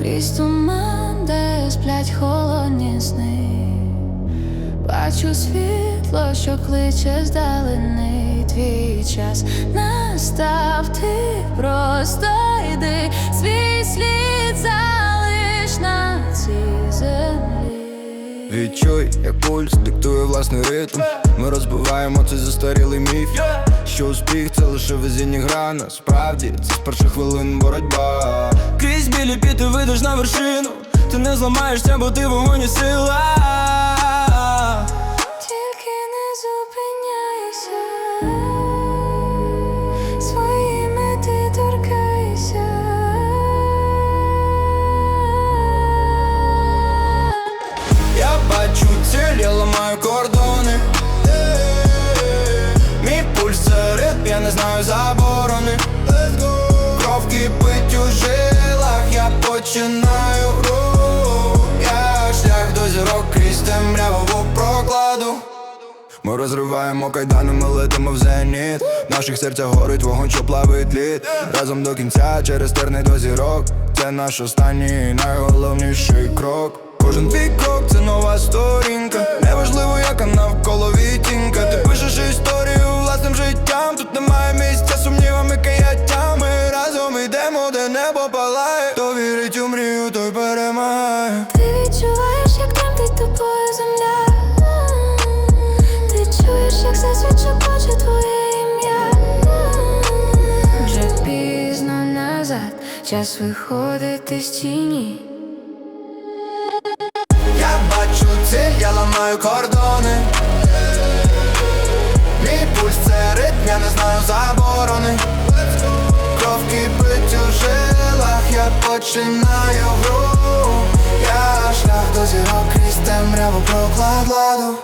крізь туман, де сплять холодні сни. Бачу світло, що кличе здалени твій час настав, ти просто йди, свій слід залиш на цій землі. Відчуй, як пульс диктує власний ритм. Ми розбиваємо цей застарілий міф. Що успіх це лише везіння гра Насправді це з перших хвилин боротьба. Крізь білі піти вийдеш на вершину. Ти не зламаєшся, бо ти вогонь і сила. Тільки не зупиняйся, свої мети торкайся. Я бачу ціль, я ламаю кордони. Мій пульс це ритм, я не знаю заборони. Кров кипить у жилах, я починаю рух. Я шлях до зірок крізь темряву прокладу. Ми розриваємо кайдани, ми летимо в зеніт В наших серцях горить вогонь, що плавить лід Разом до кінця через терни до зірок Це наш останній найголовніший крок Кожен твій крок це час виходити з тіні. Я бачу ціль, я ламаю кордони. Мій пульс це ритм, я не знаю заборони. Кров кипить у жилах, я починаю гру. Я шлях до зірок крізь темряву прокладу